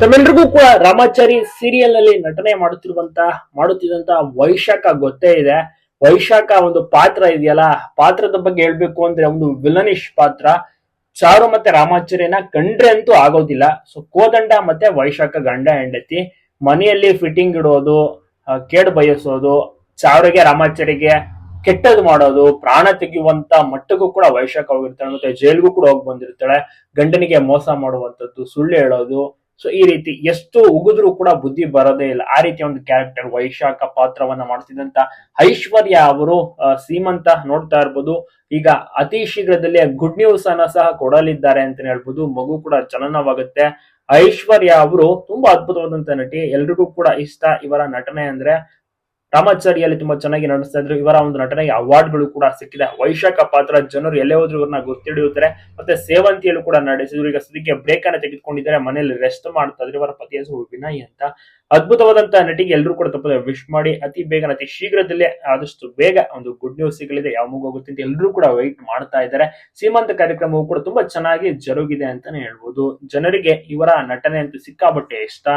ತಮ್ಮೆಲ್ರಿಗೂ ಕೂಡ ರಾಮಾಚಾರಿ ಸೀರಿಯಲ್ನಲ್ಲಿ ನಟನೆ ಮಾಡುತ್ತಿರುವಂತ ಮಾಡುತ್ತಿದ್ದಂತ ವೈಶಾಖ ಗೊತ್ತೇ ಇದೆ. ವೈಶಾಖ ಒಂದು ಪಾತ್ರ ಇದೆಯಲ್ಲ? ಪಾತ್ರದ ಬಗ್ಗೆ ಹೇಳ್ಬೇಕು ಅಂದ್ರೆ ಒಂದು ವಿಲನಿಶ್ ಪಾತ್ರ. ಚಾರು ಮತ್ತೆ ರಾಮಾಚಾರ್ಯನ ಕಂಡ್ರೆ ಅಂತೂ ಆಗೋದಿಲ್ಲ. ಸೊ ಕೋದಂಡ ಮತ್ತೆ ವೈಶಾಖ ಗಂಡ ಹೆಂಡತಿ. ಮನೆಯಲ್ಲಿ ಫಿಟ್ಟಿಂಗ್ ಇಡೋದು ಕೇಡ್ ಬಯಸೋದು ಚಾರುಗೆ ರಾಮಾಚಾರಿಗೆ ಕೆಟ್ಟದ್ದು ಮಾಡೋದು, ಪ್ರಾಣ ತೆಗೆಯುವಂತ ಮಟ್ಟಕ್ಕೂ ಕೂಡ ವೈಶಾಖ ಹೋಗಿರ್ತಾಳೆ ಮತ್ತೆ ಜೈಲ್ಗೂ ಕೂಡ ಹೋಗಿ ಬಂದಿರ್ತಾಳೆ. ಗಂಡನಿಗೆ ಮೋಸ ಮಾಡುವಂತದ್ದು ಸುಳ್ಳು ಹೇಳೋದು ಸೊ ಈ ರೀತಿ ಎಷ್ಟು ಉಗಿದ್ರು ಕೂಡ ಬುದ್ಧಿ ಬರೋದೇ ಇಲ್ಲ. ಆ ರೀತಿಯ ಒಂದು ಕ್ಯಾರೆಕ್ಟರ್ ವೈಶಾಖ ಪಾತ್ರವನ್ನ ಮಾಡ್ತಿದ್ದಂತ ಐಶ್ವರ್ಯ ಅವರು ಸೀಮಂತ ನೋಡ್ತಾ ಇರ್ಬೋದು. ಈಗ ಅತಿ ಶೀಘ್ರದಲ್ಲಿ ಗುಡ್ ನ್ಯೂಸ್ ಅನ್ನ ಸಹ ಕೊಡಲಿದ್ದಾರೆ ಅಂತ ಹೇಳ್ಬೋದು. ಮಗು ಕೂಡ ಚಲನವಾಗುತ್ತೆ ಐಶ್ವರ್ಯ ಅವರು ತುಂಬಾ ಅದ್ಭುತವಾದಂತ ನಟಿ. ಎಲ್ರಿಗೂ ಕೂಡ ಇಷ್ಟ ಇವರ ನಟನೆ ಅಂದ್ರೆ ರಾಮಾಚಾರಿಯಲ್ಲಿ ತುಂಬಾ ಚೆನ್ನಾಗಿ ನಡೆಸ್ತಾ ಇದ್ರು. ಇವರ ಒಂದು ನಟನೆಗೆ ಅವಾರ್ಡ್ಗಳು ಕೂಡ ಸಿಕ್ಕಿದೆ. ವೈಶಾಖ ಪಾತ್ರ ಜನರು ಎಲ್ಲೇ ಹೋದ್ರು ಇವ್ರನ್ನ ಗೊತ್ತಿಡಿಯುತ್ತಾರೆ ಮತ್ತೆ ಸೇವಂತಿಯಲ್ಲೂ ಕೂಡ ನಡೆಸಿದ್ರು. ಈಗ ಸದ್ಯಕ್ಕೆ ಬ್ರೇಕ್ ಅನ್ನ ತೆಗೆದುಕೊಂಡಿದ್ದಾರೆ. ಮನೆಯಲ್ಲಿ ರೆಸ್ಟ್ ಮಾಡ್ತಾ ಇದ್ರು. ಇವರ ಪತಿಯ ಹೆಸರು ವಿನಯ್ ಅಂತ. ಅದ್ಭುತವಾದಂತಹ ನಟಿಗೆ ಎಲ್ಲರೂ ಕೂಡ ತಪ್ಪದೆ ವಿಶ್ ಮಾಡಿ. ಅತಿ ಬೇಗ ಅತಿ ಶೀಘ್ರದಲ್ಲೇ ಆದಷ್ಟು ಬೇಗ ಒಂದು ಗುಡ್ ನ್ಯೂಸ್ ಸಿಗಲಿದೆ. ಯಾವ ಹೋಗುತ್ತೆ ಅಂತ ಎಲ್ಲರೂ ಕೂಡ ವೈಟ್ ಮಾಡ್ತಾ ಇದ್ದಾರೆ. ಸೀಮಂತ ಕಾರ್ಯಕ್ರಮವು ಕೂಡ ತುಂಬಾ ಚೆನ್ನಾಗಿ ಜರುಗಿದೆ ಅಂತಾನೆ ಹೇಳ್ಬೋದು. ಜನರಿಗೆ ಇವರ ನಟನೆ ಅಂತೂ ಸಿಕ್ಕಾಬಟ್ಟೆ ಇಷ್ಟ.